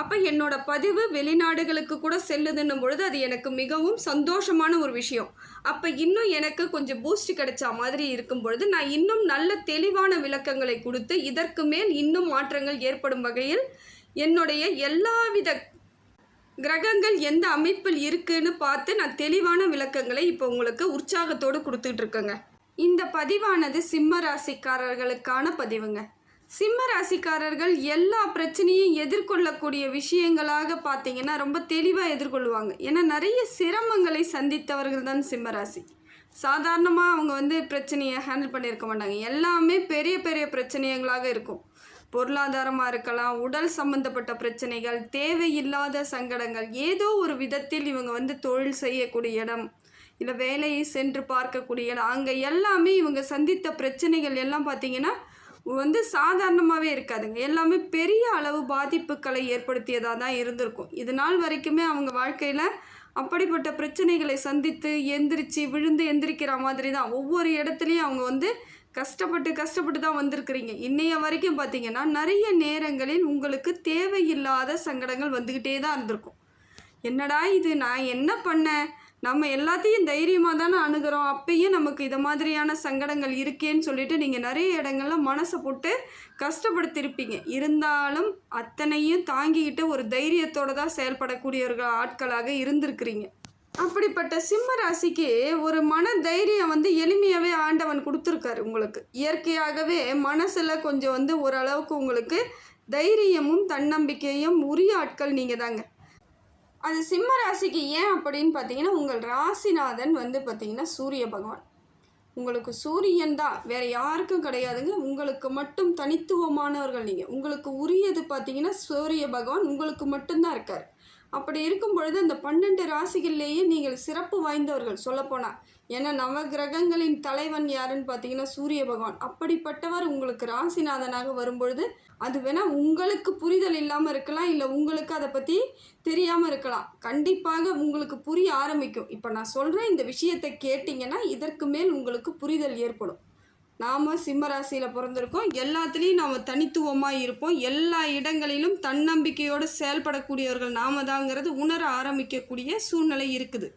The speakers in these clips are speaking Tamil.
அப்போ என்னோட பதிவு வெளிநாடுகளுக்கு கூட செல்லுதுன்னும் பொழுது அது எனக்கு மிகவும் சந்தோஷமான ஒரு விஷயம். அப்போ இன்னும் எனக்கு கொஞ்சம் பூஸ்ட் கிடைச்சா மாதிரி இருக்கும் பொழுது நான் இன்னும் நல்ல தெளிவான விளக்கங்களை கொடுத்து இதற்கு மேல் இன்னும் மாற்றங்கள் ஏற்படும் வகையில் என்னுடைய எல்லாவித கிரகங்கள் எந்த அமைப்பில் இருக்குன்னு பார்த்து நான் தெளிவான விளக்கங்களை இப்போ உங்களுக்கு உற்சாகத்தோடு கொடுத்துட்ருக்கேங்க இந்த பதிவானது சிம்ம ராசிக்காரர்களுக்கான பதிவுங்க. சிம்ம ராசிக்காரர்கள் எல்லா பிரச்சனையும் எதிர்கொள்ளக்கூடிய விஷயங்களாக பார்த்தீங்கன்னா ரொம்ப தெளிவாக எதிர்கொள்வாங்க. ஏன்னா நிறைய சிரமங்களை சந்தித்தவர்கள் தான் சிம்ம ராசி. சாதாரணமாக அவங்க வந்து பிரச்சனையை ஹேண்டில் பண்ணியிருக்க மாட்டாங்க. எல்லாமே பெரிய பெரிய பிரச்சனைகளாக இருக்கும். பொருளாதாரமாக இருக்கலாம் உடல் சம்பந்தப்பட்ட பிரச்சனைகள் தேவையில்லாத சங்கடங்கள் ஏதோ ஒரு விதத்தில் இவங்க வந்து தொழில் செய்யக்கூடிய இடம் இல்லை வேலையை சென்று பார்க்கக்கூடிய இடம் அங்கே எல்லாமே இவங்க சந்தித்த பிரச்சனைகள் எல்லாம் பார்த்தீங்கன்னா வந்து சாதாரணமாகவே இருக்காதுங்க. எல்லாமே பெரிய அளவு பாதிப்புகளை ஏற்படுத்தியதாக தான் இருந்திருக்கும். இது நாள் வரைக்குமே அவங்க வாழ்க்கையில் அப்படிப்பட்ட பிரச்சனைகளை சந்தித்து எந்திரிச்சு விழுந்து எந்திரிக்கிற மாதிரி தான். ஒவ்வொரு இடத்துலையும் அவங்க வந்து கஷ்டப்பட்டு கஷ்டப்பட்டு தான் வந்திருக்கிறீங்க. இன்னைய வரைக்கும் பார்த்தீங்கன்னா நிறைய நேரங்களில் உங்களுக்கு தேவையில்லாத சங்கடங்கள் வந்துக்கிட்டே தான் இருந்திருக்கும். என்னடா இது? நான் என்ன பண்ணேன்? நம்ம எல்லாத்தையும் தைரியமாக தானே அணுகிறோம். அப்பயும் நமக்கு இது மாதிரியான சங்கடங்கள் இருக்கேன்னு சொல்லிட்டு நீங்கள் நிறைய இடங்கள்ல மனசை போட்டு கஷ்டப்படுத்திருப்பீங்க. இருந்தாலும் அத்தனையும் தாங்கிக்கிட்டு ஒரு தைரியத்தோடு தான் செயல்படக்கூடியவர்கள் ஆட்களாக இருந்திருக்கிறீங்க. அப்படிப்பட்ட சிம்ம ராசிக்கு ஒரு மன தைரியம் வந்து எளிமையாகவே ஆண்டவன் கொடுத்துருக்காரு உங்களுக்கு. இயற்கையாகவே மனசில் கொஞ்சம் வந்து ஓரளவுக்கு உங்களுக்கு தைரியமும் தன்னம்பிக்கையும் உரிய ஆட்கள் நீங்கள் தாங்க அது சிம்ம ராசிக்கு ஏன் அப்படின்னு பார்த்தீங்கன்னா உங்கள் ராசிநாதன் வந்து பார்த்தீங்கன்னா சூரிய பகவான். உங்களுக்கு சூரியன் தான். வேற யாருக்கும் கிடையாதுங்க. உங்களுக்கு மட்டும் தனித்துவமானவர்கள் நீங்கள் உங்களுக்கு உரியது பார்த்தீங்கன்னா சூரிய பகவான் உங்களுக்கு மட்டும்தான் இருக்கார். அப்படி இருக்கும் பொழுது அந்த பன்னெண்டு ராசிகள்லேயே நீங்கள் சிறப்பு வாய்ந்தவர்கள் சொல்லப்போனால் ஏன்னா நவ கிரகங்களின் தலைவன் யாருன்னு பார்த்தீங்கன்னா சூரிய பகவான். அப்படிப்பட்டவர் உங்களுக்கு ராசிநாதனாக வரும்பொழுது அது வேணால் உங்களுக்கு புரிதல் இல்லாமல் இருக்கலாம் இல்லை உங்களுக்கு அதை பற்றி தெரியாமல் இருக்கலாம். கண்டிப்பாக உங்களுக்கு புரிய ஆரம்பிக்கும். இப்போ நான் சொல்கிறேன் இந்த விஷயத்தை கேட்டிங்கன்னா இதற்கு மேல் உங்களுக்கு புரிதல் ஏற்படும். நாம் சிம்மராசியில் பிறந்திருக்கோம். எல்லாத்துலேயும் நாம் தனித்துவமாக இருப்போம். எல்லா இடங்களிலும் தன்னம்பிக்கையோடு செயல்படக்கூடியவர்கள் நாம தாங்கிறது உணர ஆரம்பிக்கக்கூடிய சூழ்நிலை இருக்குது.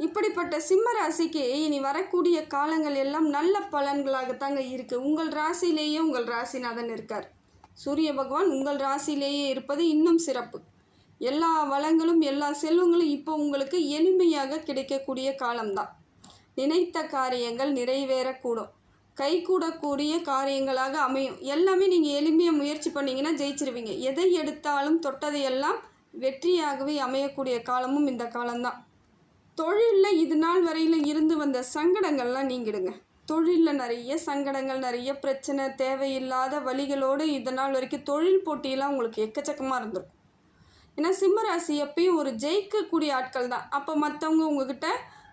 இப்படிப்பட்ட சிம்ம ராசிக்கு இனி வரக்கூடிய காலங்கள் எல்லாம் நல்ல பலன்களாகத்தாங்க இருக்குது உங்கள் ராசியிலேயே உங்கள் ராசிநாதன் இருக்கார். சூரிய பகவான் உங்கள் ராசியிலேயே இருப்பது இன்னும் சிறப்பு. எல்லா வளங்களும் எல்லா செல்வங்களும் இப்போ உங்களுக்கு எளிமையாக கிடைக்கக்கூடிய காலம்தான். நினைத்த காரியங்கள் நிறைவேறக்கூடும். கைகூடக்கூடிய காரியங்களாக அமையும். எல்லாமே நீங்கள் எளிமையாக முயற்சி பண்ணிங்கன்னா ஜெயிச்சிருவீங்க. எதை எடுத்தாலும் தொட்டதையெல்லாம் வெற்றியாகவே அமையக்கூடிய காலமும் இந்த காலம்தான். தொழிலில் இது நாள் வரையில் இருந்து வந்த சங்கடங்கள்லாம் நீங்கிடுங்க. தொழிலில் நிறைய சங்கடங்கள் நிறைய பிரச்சனை தேவையில்லாத வழிகளோடு இது நாள் வரைக்கும் தொழில் போட்டியெல்லாம் உங்களுக்கு எக்கச்சக்கமாக இருந்திருக்கும். ஏன்னா சிம்மராசி எப்பயும் ஒரு ஜெயிக்கக்கூடிய ஆட்கள் தான். அப்போ மற்றவங்க உங்ககிட்ட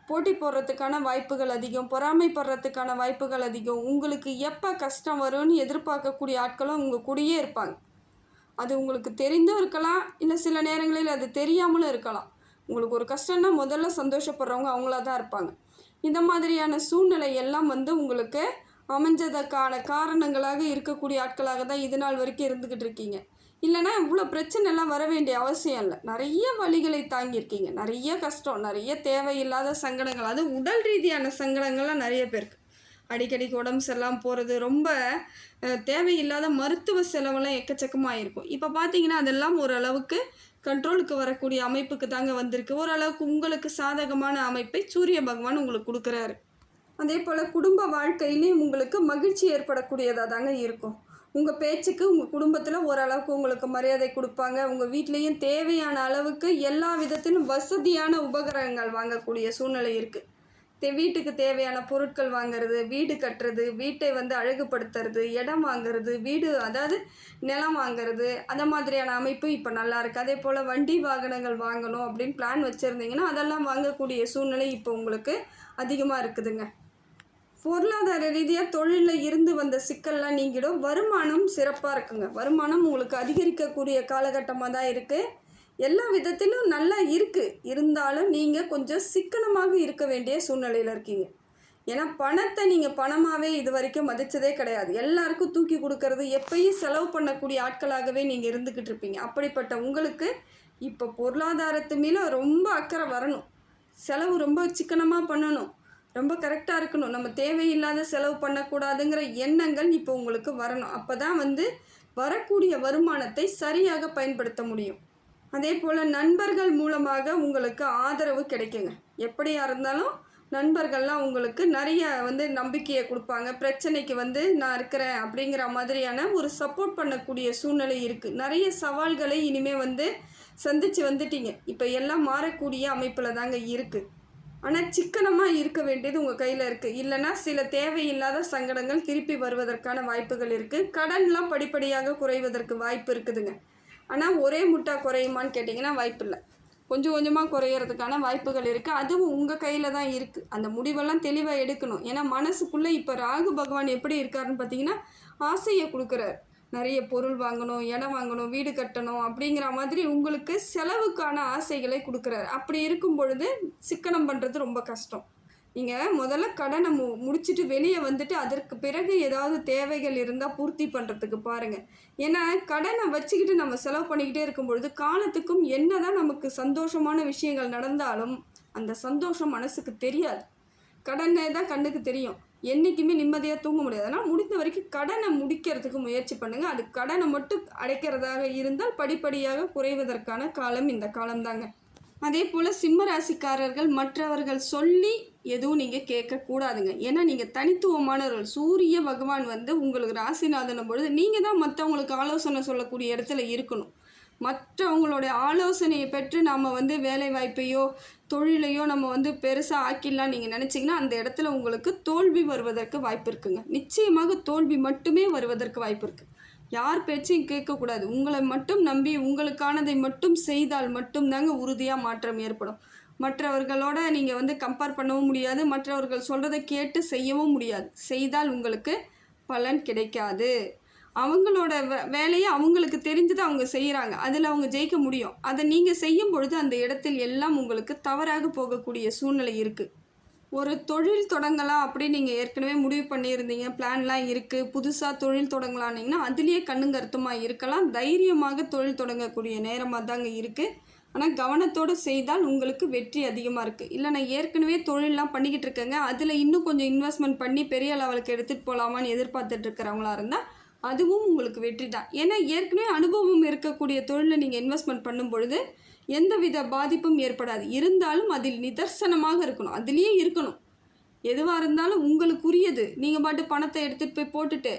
போட்டி போடுறதுக்கான வாய்ப்புகள் அதிகம் பொறாமைப்படுறதுக்கான வாய்ப்புகள் அதிகம். உங்களுக்கு எப்போ கஷ்டம் வரும்னு எதிர்பார்க்கக்கூடிய ஆட்களும் உங்கள் கூடயே இருப்பாங்க. அது உங்களுக்கு தெரிந்தும் இருக்கலாம் இல்லை சில நேரங்களில் அது தெரியாமலும் இருக்கலாம். உங்களுக்கு ஒரு கஷ்டம்னா முதல்ல சந்தோஷப்படுறவங்க அவங்களா தான் இருப்பாங்க. இந்த மாதிரியான சூழ்நிலை எல்லாம் வந்து உங்களுக்கு அமைஞ்சதற்கான காரணங்களாக இருக்கக்கூடிய ஆட்களாக தான் இது நாள் வரைக்கும் இருந்துக்கிட்டு இருக்கீங்க. இல்லைன்னா இவ்வளோ பிரச்சனைலாம் வர வேண்டிய அவசியம் இல்லை. நிறைய வழிகளை தாங்கியிருக்கீங்க. நிறைய கஷ்டம் நிறைய தேவையில்லாத சங்கடங்கள். அது உடல் ரீதியான சங்கடங்கள்லாம் நிறைய பேருக்கு. அடிக்கடிக்கு உடம்பு சரியில்லாமல் போகிறது ரொம்ப தேவையில்லாத மருத்துவ செலவெல்லாம் எக்கச்சக்கமாக இருக்கும் இப்போ பார்த்தீங்கன்னா அதெல்லாம் ஓரளவுக்கு கண்ட்ரோலுக்கு வரக்கூடிய அமைப்புக்கு தாங்க வந்திருக்கு. ஓரளவுக்கு உங்களுக்கு சாதகமான அமைப்பை சூரிய பகவான் உங்களுக்கு கொடுக்குறாரு. அதே போல் குடும்ப வாழ்க்கையிலையும் உங்களுக்கு மகிழ்ச்சி ஏற்படக்கூடியதாக தாங்க இருக்கும். உங்கள் பேச்சுக்கு உங்கள் குடும்பத்தில் ஓரளவுக்கு உங்களுக்கு மரியாதை கொடுப்பாங்க. உங்கள் வீட்லேயும் தேவையான அளவுக்கு எல்லா விதத்திலும் வசதியான உபகரணங்கள் வாங்கக்கூடிய சூழ்நிலை இருக்குது வீட்டுக்கு தேவையான பொருட்கள் வாங்குறது வீடு கட்டுறது வீட்டை வந்து அழகுபடுத்துறது இடம் வாங்குறது வீடு அதாவது நிலம் வாங்குறது அந்த மாதிரியான அமைப்பு இப்போ நல்லா இருக்குது அதே போல் வண்டி வாகனங்கள் வாங்கணும் அப்படின்னு பிளான் வச்சுருந்தீங்கன்னா அதெல்லாம் வாங்கக்கூடிய சூழ்நிலை இப்போ உங்களுக்கு அதிகமாக இருக்குதுங்க. பொருளாதார ரீதியாக தொழிலில் இருந்து வந்த சிக்கல்லாம் நீங்கிடும். வருமானம் சிறப்பாக இருக்குங்க. வருமானம் உங்களுக்கு அதிகரிக்கக்கூடிய காலகட்டமாக தான் இருக்குது எல்லா விதத்திலும் நல்லா இருக்குது இருந்தாலும் நீங்கள் கொஞ்சம் சிக்கனமாக இருக்க வேண்டிய சூழ்நிலையில் இருக்கீங்க. ஏன்னா பணத்தை நீங்கள் பணமாகவே இது வரைக்கும் மதித்ததே கிடையாது. எல்லாருக்கும் தூக்கி கொடுக்கறது எப்பயும் செலவு பண்ணக்கூடிய ஆட்களாகவே நீங்கள் இருந்துக்கிட்டு இருப்பீங்க. அப்படிப்பட்ட உங்களுக்கு இப்போ பொருளாதாரத்து மேலே ரொம்ப அக்கறை வரணும். செலவு ரொம்ப சிக்கனமாக பண்ணணும். ரொம்ப கரெக்டாக இருக்கணும். நம்ம தேவையில்லாத செலவு பண்ணக்கூடாதுங்கிற எண்ணங்கள் இப்போ உங்களுக்கு வரணும். அப்போ தான் வந்து வரக்கூடிய வருமானத்தை சரியாக பயன்படுத்த முடியும். அதே போல் நண்பர்கள் மூலமாக உங்களுக்கு ஆதரவு கிடைக்குங்க. எப்படியா இருந்தாலும் நண்பர்கள்லாம் உங்களுக்கு நிறைய வந்து நம்பிக்கையை கொடுப்பாங்க. பிரச்சனைக்கு வந்து நான் இருக்கிறேன் அப்படிங்கிற மாதிரியான ஒரு சப்போர்ட் பண்ணக்கூடிய சூழ்நிலை இருக்குது நிறைய சவால்களை இனிமேல் வந்து சந்தித்து வந்துட்டீங்க. இப்போ எல்லாம் மாறக்கூடிய அமைப்பில் தாங்க இருக்குது ஆனால் சிக்கனமாக இருக்க வேண்டியது உங்கள் கையில் இருக்குது இல்லைன்னா சில தேவையில்லாத சங்கடங்கள் திருப்பி வருவதற்கான வாய்ப்புகள் இருக்குது கடன்லாம் படிப்படியாக குறைவதற்கு வாய்ப்பு இருக்குதுங்க. ஆனால் ஒரே முட்டை குறையுமான்னு கேட்டிங்கன்னா வாய்ப்பு இல்லை கொஞ்சம் கொஞ்சமாக குறையிறதுக்கான வாய்ப்புகள் இருக்குது அதுவும் உங்கள் கையில் தான் இருக்குது அந்த முடிவெல்லாம் தெளிவாக எடுக்கணும். ஏன்னா மனசுக்குள்ளே இப்போ ராகு பகவான் எப்படி இருக்காருன்னு பார்த்தீங்கன்னா ஆசையை கொடுக்குறாரு. நிறைய பொருள் வாங்கணும் இடம் வாங்கணும் வீடு கட்டணும் அப்படிங்கிற மாதிரி உங்களுக்கு செலவுக்கான ஆசைகளை கொடுக்குறாரு. அப்படி இருக்கும் பொழுது சிக்கனம் பண்ணுறது ரொம்ப கஷ்டம். நீங்கள் முதல்ல கடனை மு முடிச்சுட்டு வெளியே வந்துட்டு அதற்கு பிறகு ஏதாவது தேவைகள் இருந்தால் பூர்த்தி பண்ணுறதுக்கு பாருங்கள் ஏன்னா கடனை வச்சுக்கிட்டு நம்ம செலவு பண்ணிக்கிட்டே இருக்கும் பொழுது காலத்துக்கும் என்னதான் நமக்கு சந்தோஷமான விஷயங்கள் நடந்தாலும் அந்த சந்தோஷம் மனசுக்கு தெரியாது. கடனை தான் கண்ணுக்கு தெரியும். என்றைக்குமே நிம்மதியாக தூங்க முடியாது. அதனால் முடிந்த வரைக்கும் கடனை முடிக்கிறதுக்கு முயற்சி பண்ணுங்கள் அது கடனை மட்டும் அடைக்கிறதாக இருந்தால் படிப்படியாக குறைவதற்கான காலம் இந்த காலம்தாங்க. அதே போல் சிம்ம ராசிக்காரர்கள் மற்றவர்கள் சொல்லி எதுவும் நீங்கள் கேட்கக்கூடாதுங்க. ஏன்னா நீங்கள் தனித்துவமானவர்கள். சூரிய பகவான் வந்து உங்களுக்கு ராசிநாதனும் பொழுது நீங்கள் தான் மற்றவங்களுக்கு ஆலோசனை சொல்லக்கூடிய இடத்துல இருக்கணும். மற்றவங்களுடைய ஆலோசனையை பெற்று நம்ம வந்து வேலை வாய்ப்பையோ தொழிலையோ நம்ம வந்து பெருசாக ஆக்கிடலாம் நீங்கள் நினச்சிங்கன்னா அந்த இடத்துல உங்களுக்கு தோல்வி வருவதற்கு வாய்ப்பு இருக்குங்க. நிச்சயமாக தோல்வி மட்டுமே வருவதற்கு வாய்ப்பு இருக்குது யார் பேச்சையும் கேட்கக்கூடாது. உங்களை மட்டும் நம்பி உங்களுக்கானதை மட்டும் செய்தால் மட்டும்தாங்க உறுதியாக மாற்றம் ஏற்படும். மற்றவர்களோட நீங்கள் வந்து கம்பேர் பண்ணவும் முடியாது. மற்றவர்கள் சொல்கிறத கேட்டு செய்யவும் முடியாது. செய்தால் உங்களுக்கு பலன் கிடைக்காது. அவங்களோட வே வேலையை அவங்களுக்கு தெரிஞ்சதை அவங்க செய்கிறாங்க அதில் அவங்க ஜெயிக்க முடியும். அதை நீங்கள் செய்யும் பொழுது அந்த இடத்தில் எல்லாம் உங்களுக்கு தவறாக போகக்கூடிய சூழ்நிலை இருக்குது ஒரு தொழில் தொடங்கலாம் அப்படின்னு நீங்கள் ஏற்கனவே முடிவு பண்ணியிருந்தீங்க. பிளான்லாம் இருக்குது புதுசாக தொழில் தொடங்கலான்னீங்கன்னா அதுலேயே கண்ணுங்கருத்துமாக இருக்கலாம். தைரியமாக தொழில் தொடங்கக்கூடிய நேரமாக தாங்க இருக்குது ஆனால் கவனத்தோடு செய்தால் உங்களுக்கு வெற்றி அதிகமாக இருக்குது இல்லை நான் ஏற்கனவே தொழிலெலாம் பண்ணிக்கிட்டு இருக்கேங்க. அதில் இன்னும் கொஞ்சம் இன்வெஸ்ட்மெண்ட் பண்ணி பெரிய லெவலுக்கு எடுத்துகிட்டு போகலாமான்னு எதிர்பார்த்துட்டு இருக்கிறவங்களா இருந்தால் அதுவும் உங்களுக்கு வெற்றி தான். ஏன்னா ஏற்கனவே அனுபவம் இருக்கக்கூடிய தொழிலில் நீங்கள் இன்வெஸ்ட்மெண்ட் பண்ணும் பொழுது எந்தவித பாதிப்பும் ஏற்படாது. இருந்தாலும் அதில் நிதர்சனமாக இருக்கணும். அதுலேயே இருக்கணும். எதுவாக இருந்தாலும் உங்களுக்குரியது. நீங்கள் பாட்டு பணத்தை எடுத்துகிட்டு போய் போட்டுட்டு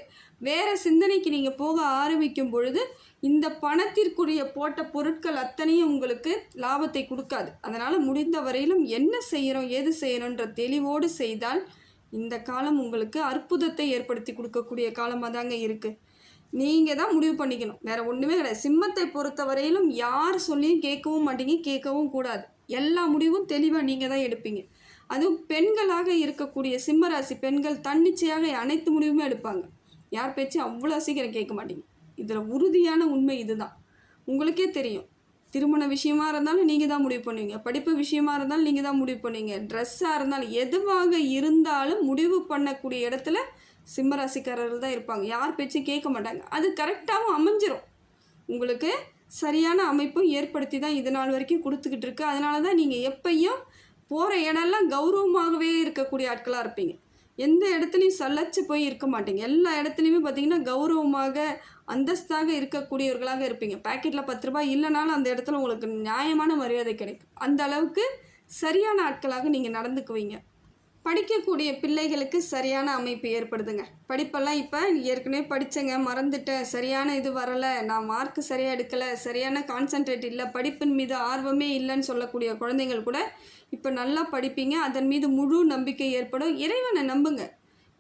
வேறு சிந்தனைக்கு நீங்கள் போக ஆரம்பிக்கும் பொழுது இந்த பணத்திற்குரிய போட்ட பொருட்கள் அத்தனையும் உங்களுக்கு லாபத்தை கொடுக்காது. அதனால் முடிந்த வரையிலும் என்ன செய்கிறோம் ஏது செய்கிறோன்ற தெளிவோடு செய்தால் இந்த காலம் உங்களுக்கு அற்புதத்தை ஏற்படுத்தி கொடுக்கக்கூடிய காலமாக தாங்க இருக்குது நீங்கள் தான் முடிவு பண்ணிக்கணும். வேறு ஒன்றுமே கிடையாது. சிம்மத்தை பொறுத்த வரையிலும் யார் சொல்லியும் கேட்கவும் மாட்டீங்க கேட்கவும் கூடாது. எல்லா முடிவும் தெளிவாக நீங்கள் தான் எடுப்பீங்க. அதுவும் பெண்களாக இருக்கக்கூடிய சிம்மராசி பெண்கள் தன்னிச்சையாக அனைத்து முடிவுமே எடுப்பாங்க. யார் பேச்சும் அவ்வளோ சீக்கிரம் கேட்க மாட்டீங்க. இதில் உறுதியான உண்மை இதுதான். உங்களுக்கே தெரியும். திருமண விஷயமா இருந்தாலும் நீங்கள் தான் முடிவு பண்ணுவீங்க. படிப்பு விஷயமா இருந்தாலும் நீங்கள் தான் முடிவு பண்ணுவீங்க. ட்ரெஸ்ஸாக இருந்தாலும் எதுவாக இருந்தாலும் முடிவு பண்ணக்கூடிய இடத்துல சிம்மராசிக்காரர்கள் தான் இருப்பாங்க. யார் பேச்சும் கேட்க மாட்டாங்க. அது கரெக்டாகவும் அமைஞ்சிரும். உங்களுக்கு சரியான அமைப்பும் ஏற்படுத்தி தான் இது நாள் வரைக்கும் கொடுத்துக்கிட்டு இருக்கு. அதனால தான் நீங்கள் எப்பையும் போகிற இடம்லாம் கௌரவமாகவே இருக்கக்கூடிய ஆட்களாக இருப்பீங்க. எந்த இடத்துலையும் சல்லச்சு போய் இருக்க மாட்டீங்க. எல்லா இடத்துலையுமே பார்த்தீங்கன்னா கௌரவமாக அந்தஸ்தாக இருக்கக்கூடியவர்களாக இருப்பீங்க. பாக்கெட்டில் பத்து ரூபாய் இல்லைனாலும் அந்த இடத்துல உங்களுக்கு நியாயமான மரியாதை கிடைக்கும். அந்த அளவுக்கு சரியான ஆட்களாக நீங்கள் நடந்துக்குவீங்க. படிக்கக்கூடிய பிள்ளைகளுக்கு சரியான அமைப்பு ஏற்படுதுங்க. படிப்பெல்லாம் இப்போ ஏற்கனவே படித்தேங்க மறந்துட்டேன். சரியான இது வரலை. நான் மார்க் சரியாக எடுக்கலை. சரியான கான்சன்ட்ரேட் இல்லை. படிப்பின் மீது ஆர்வமே இல்லைன்னு சொல்லக்கூடிய குழந்தைங்கள் கூட இப்போ நல்லா படிப்பீங்க. அதன் மீது முழு நம்பிக்கை ஏற்படும். இறைவனை நம்புங்க.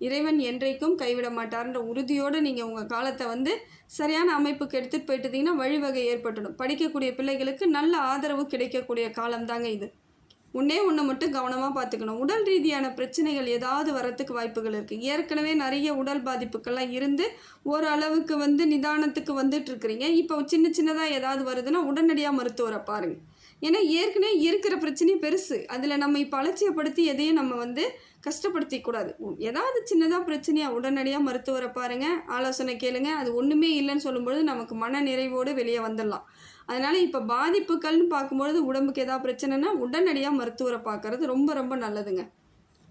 இறைவன் என்றைக்கும் கைவிட மாட்டார்ன்ற உறுதியோடு நீங்கள் உங்கள் காலத்தை வந்து சரியான அமைப்புக்கு எடுத்துகிட்டு போயிட்டீங்கன்னா வழிவகை ஏற்பட்டுடும். படிக்கக்கூடிய பிள்ளைகளுக்கு நல்ல ஆதரவு கிடைக்கக்கூடிய காலம்தாங்க இது. ஒன்றே ஒன்று மட்டும் கவனமாக பார்த்துக்கணும். உடல் ரீதியான பிரச்சனைகள் ஏதாவது வரத்துக்கு வாய்ப்புகள் இருக்குது ஏற்கனவே நிறைய உடல் பாதிப்புக்கெல்லாம் இருந்து ஓரளவுக்கு வந்து நிதானத்துக்கு வந்துட்டுருக்குறீங்க இப்போ சின்ன சின்னதாக ஏதாவது வருதுன்னா உடனடியாக மருத்துவரை பாருங்கள் ஏன்னா ஏற்கனவே இருக்கிற பிரச்சனையே பெருசு. அதில் நம்ம இப்போ அலட்சியப்படுத்தி எதையும் நம்ம வந்து கஷ்டப்படுத்திக்கூடாது ஏதாவது சின்னதாக பிரச்சனையாக உடனடியாக மருத்துவரை பாருங்கள் ஆலோசனை கேளுங்க. அது ஒன்றுமே இல்லைன்னு சொல்லும்பொழுது நமக்கு மன நிறைவோடு வெளியே வந்துடலாம். அதனால் இப்போ பாதிப்புகள்னு பார்க்கும்பொழுது உடம்புக்கு ஏதாவது பிரச்சனைனா உடனடியாக மருத்துவரை பார்க்குறது ரொம்ப ரொம்ப நல்லதுங்க.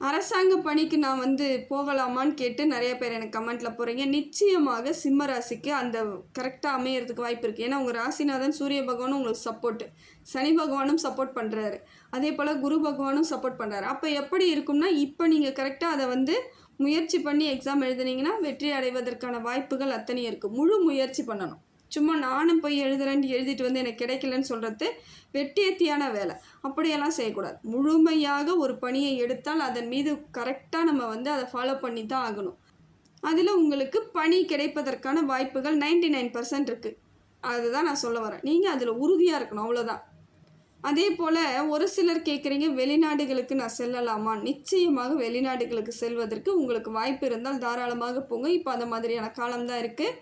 அரசாங்க பணிக்கு நான் வந்து போகலாமான்னு கேட்டு நிறைய பேர் எனக்கு கமெண்ட்டில் போகிறீங்க நிச்சயமாக சிம்ம ராசிக்கு அந்த கரெக்டாக அமையறதுக்கு வாய்ப்பு இருக்குது ஏன்னா உங்கள் ராசிநாதன் சூரிய பகவானும் உங்களுக்கு சப்போர்ட்டு சனி பகவானும் சப்போர்ட் பண்ணுறாரு அதே போல் குரு பகவானும் சப்போர்ட் பண்ணுறாரு அப்போ எப்படி இருக்கும்னா இப்போ நீங்கள் கரெக்டாக அதை வந்து முயற்சி பண்ணி எக்ஸாம் எழுதுனீங்கன்னா வெற்றி அடைவதற்கான வாய்ப்புகள் அத்தனையும் இருக்குது முழு முயற்சி பண்ணணும். சும்மா நானும் போய் எழுதுறேன்னு எழுதிட்டு வந்து எனக்கு கிடைக்கலன்னு சொல்கிறது வெட்டியத்தியான வேலை. அப்படியெல்லாம் செய்யக்கூடாது. முழுமையாக ஒரு பணியை எடுத்தால் அதன் மீது கரெக்டாக நம்ம வந்து அதை ஃபாலோ பண்ணி தான் ஆகணும். அதில் உங்களுக்கு பணி கிடைப்பதற்கான வாய்ப்புகள் 99% நைன் பர்சன்ட் இருக்குது அதுதான் நான் சொல்ல வரேன். நீங்கள் அதில் உறுதியாக இருக்கணும். அவ்வளோதான் அதே போல் ஒரு சிலர் கேட்குறீங்க வெளிநாடுகளுக்கு நான் செல்லலாமா? நிச்சயமாக வெளிநாடுகளுக்கு செல்வதற்கு உங்களுக்கு வாய்ப்பு இருந்தால் தாராளமாக போங்க. இப்போ அந்த மாதிரியான காலம்தான் இருக்குது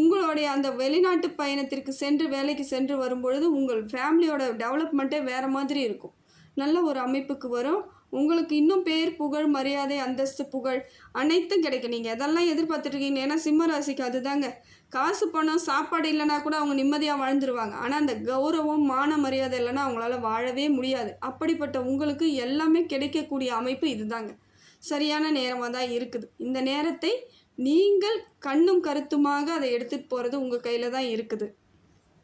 உங்களுடைய அந்த வெளிநாட்டு பயணத்திற்கு சென்று வேலைக்கு சென்று வரும்பொழுது உங்கள் ஃபேமிலியோட டெவலப்மெண்ட்டே வேறு மாதிரி இருக்கும். நல்ல ஒரு அமைப்புக்கு வரும். உங்களுக்கு இன்னும் பேர் புகழ் மரியாதை அந்தஸ்து புகழ் அனைத்தும் கிடைக்கும். நீங்கள் எதெல்லாம் எதிர்பார்த்துட்ருக்கீங்க ஏன்னா சிம்ம ராசிக்கு அதுதாங்க. காசு பணம் சாப்பாடு இல்லைனா கூட அவங்க நிம்மதியாக வாழ்ந்துருவாங்க. ஆனால் அந்த கௌரவம் மான மரியாதை இல்லைன்னா அவங்களால வாழவே முடியாது. அப்படிப்பட்ட உங்களுக்கு எல்லாமே கிடைக்கக்கூடிய அமைப்பு இதுதாங்க. சரியான நேரமாக தான் இருக்குது. இந்த நேரத்தை நீங்கள் கண்ணும் கருத்துமாக அதை எடுத்துகிட்டு போகிறது உங்கள் கையில் தான் இருக்குது.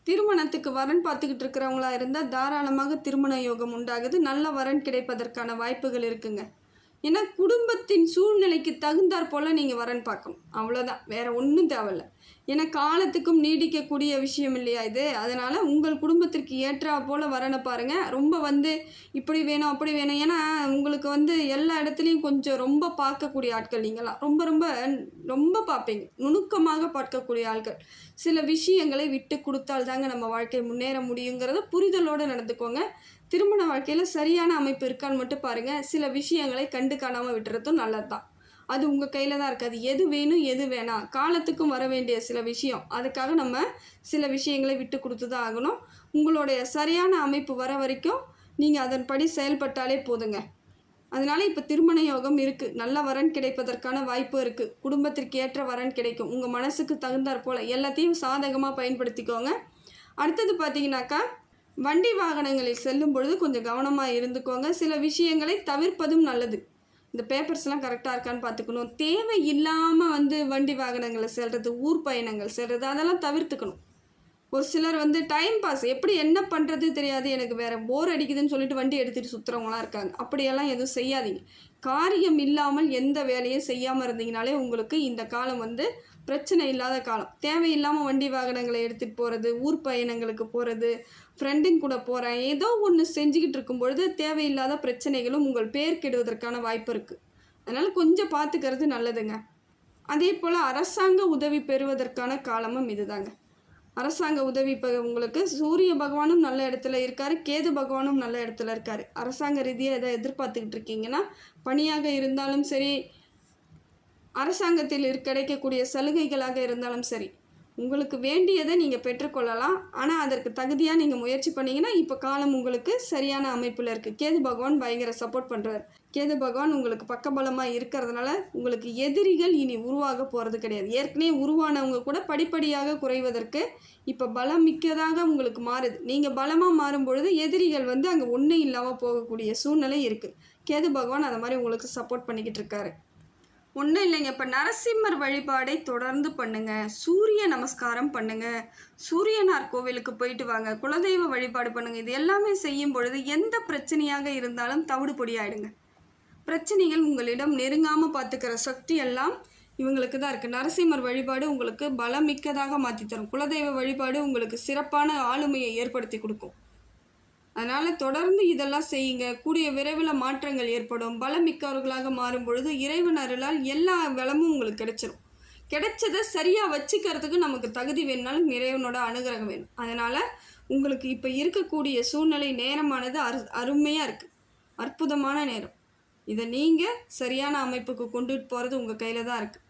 திருமணத்துக்கு வரன் பார்த்துக்கிட்டு இருக்கிறவங்களா இருந்தால் தாராளமாக திருமண யோகம் உண்டாகுது. நல்ல வரன் கிடைப்பதற்கான வாய்ப்புகள் இருக்குங்க. ஏன்னா குடும்பத்தின் சூழ்நிலைக்கு தகுந்தாற் போல் நீங்கள் வரன் பார்க்கணும். அவ்வளோதான் வேறு ஒன்றும் தேவையில்ல. ஏன்னா காலத்துக்கும் நீடிக்கக்கூடிய விஷயம் இல்லையா இது? அதனால் உங்கள் குடும்பத்திற்கு ஏற்றா போல் வரனை பாருங்கள் ரொம்ப வந்து இப்படி வேணும் அப்படி வேணும். ஏன்னா உங்களுக்கு வந்து எல்லா இடத்துலையும் கொஞ்சம் ரொம்ப பார்க்கக்கூடிய ஆட்கள் நீங்களாம் ரொம்ப ரொம்ப ரொம்ப பார்ப்பீங்க. நுணுக்கமாக பார்க்கக்கூடிய ஆட்கள் சில விஷயங்களை விட்டு கொடுத்தால் தாங்க நம்ம வாழ்க்கை முன்னேற முடியுங்கிறத புரிதலோடு நடந்துக்கோங்க. திருமண வாழ்க்கையில் சரியான அமைப்பு இருக்கான்னு மட்டும் பாருங்கள் சில விஷயங்களை கண்டு காணாமல் விட்டுறதும் நல்லது தான் அது உங்கள் கையில் தான் இருக்காது எது வேணும் எது வேணாம். காலத்துக்கும் வர வேண்டிய சில விஷயம். அதுக்காக நம்ம சில விஷயங்களை விட்டு கொடுத்து தான் ஆகணும். உங்களுடைய சரியான அமைப்பு வர வரைக்கும் நீங்கள் அதன்படி செயல்பட்டாலே போதுங்க. அதனால் இப்போ திருமண யோகம் இருக்குது நல்ல வரன் கிடைப்பதற்கான வாய்ப்பு இருக்குது குடும்பத்திற்கு ஏற்ற வரன் கிடைக்கும். உங்கள் மனசுக்கு தகுந்தாற் போல் எல்லாத்தையும் சாதகமாக பயன்படுத்திக்கோங்க. அடுத்தது பார்த்தீங்கன்னாக்கா வண்டி வாகனங்களில் செல்லும் பொழுது கொஞ்சம் கவனமாக இருந்துக்கோங்க. சில விஷயங்களை தவிர்ப்பதும் நல்லது. இந்த பேப்பர்ஸ்லாம் கரெக்டாக இருக்கான்னு பார்த்துக்கணும். தேவை இல்லாமல் வந்து வண்டி வாகனங்களில் செல்வது ஊர் பயணங்கள் செல்வது அதெல்லாம் தவிர்த்துக்கணும். ஒரு சிலர் வந்து டைம் பாஸ் எப்படி என்ன பண்ணுறது தெரியாது எனக்கு வேறு போர் அடிக்குதுன்னு சொல்லிட்டு வண்டி எடுத்துகிட்டு சுற்றுறவங்களாம் இருக்காங்க. அப்படியெல்லாம் எதுவும் செய்யாதீங்க. காரியம் இல்லாமல் எந்த வேலையும் செய்யாமல் இருந்தீங்கனாலே உங்களுக்கு இந்த காலம் வந்து பிரச்சனை இல்லாத காலம். தேவையில்லாமல் வண்டி வாகனங்களை எடுத்துகிட்டு போகிறது ஊர் பயணங்களுக்கு போகிறது ஃப்ரெண்டுங்க கூட போகிறேன் ஏதோ ஒன்று செஞ்சுக்கிட்டு இருக்கும் பொழுது தேவையில்லாத பிரச்சனைகளும் உங்கள் பேர் கெடுவதற்கான வாய்ப்பு இருக்குது அதனால் கொஞ்சம் பார்த்துக்கிறது நல்லதுங்க. அதே போல் அரசாங்க உதவி பெறுவதற்கான காலமும் இதுதாங்க. அரசாங்க உதவி இப்போ உங்களுக்கு சூரிய பகவானும் நல்ல இடத்துல இருக்கார் கேது பகவானும் நல்ல இடத்துல இருக்கார். அரசாங்க ரீதியாக எதை எதிர்பார்த்துக்கிட்டு இருக்கீங்கன்னா பணியாக இருந்தாலும் சரி அரசாங்கத்தில் கிடைக்கக்கூடிய சலுகைகளாக இருந்தாலும் சரி உங்களுக்கு வேண்டியதை நீங்கள் பெற்றுக்கொள்ளலாம். ஆனால் அதற்கு தகுதியாக நீங்கள் முயற்சி பண்ணிங்கன்னா இப்போ காலம் உங்களுக்கு சரியான அமைப்பில் இருக்குது கேது பகவான் பயங்கர சப்போர்ட் பண்ணுறாரு கேது பகவான் உங்களுக்கு பக்கபலமாக இருக்கிறதுனால உங்களுக்கு எதிரிகள் இனி உருவாக போகிறது கிடையாது. ஏற்கனவே உருவானவங்க கூட படிப்படியாக குறைவதற்கு இப்போ பலம் மிக்கதாக உங்களுக்கு மாறுது. நீங்கள் பலமாக மாறும் பொழுது எதிரிகள் வந்து அங்கே ஒன்றும் இல்லாமல் போகக்கூடிய சூழ்நிலை இருக்குது கேது பகவான் அதை மாதிரி உங்களுக்கு சப்போர்ட் பண்ணிக்கிட்டு இருக்காரு. ஒன்றும் இல்லைங்க. இப்போ நரசிம்மர் வழிபாடை தொடர்ந்து பண்ணுங்க. சூரிய நமஸ்காரம் பண்ணுங்க. சூரியனார் கோவிலுக்கு போயிட்டு வாங்க. குலதெய்வ வழிபாடு பண்ணுங்க. இது எல்லாமே செய்யும் பொழுது எந்த பிரச்சனையாக இருந்தாலும் தவிடு பொடியாயிடுங்க. பிரச்சனைகள் உங்களிடம் நெருங்காமல் பார்த்துக்கிற சக்தி எல்லாம் இவங்களுக்கு தான் இருக்குது நரசிம்மர் வழிபாடு உங்களுக்கு பலமிக்கதாக மாற்றி தரும். குலதெய்வ வழிபாடு உங்களுக்கு சிறப்பான ஆளுமையை ஏற்படுத்தி கொடுக்கும். அதனால் தொடர்ந்து இதெல்லாம் செய்யுங்க. கூடிய விரைவில் மாற்றங்கள் ஏற்படும். பலம் மிக்கவர்களாக மாறும் பொழுது இறைவன் அருளால் எல்லா வளமும் உங்களுக்கு கிடைச்சிரும். கிடைச்சதை சரியாக வச்சுக்கிறதுக்கு நமக்கு தகுதி வேணுனாலும் இறைவனோட அனுகிரகம் வேணும். அதனால் உங்களுக்கு இப்போ இருக்கக்கூடிய சூழ்நிலை நேரமானது அரு அருமையாக இருக்குது அற்புதமான நேரம். இதை நீங்கள் சரியான அமைப்புக்கு கொண்டுட்டு போகிறது உங்கள் கையில் தான் இருக்குது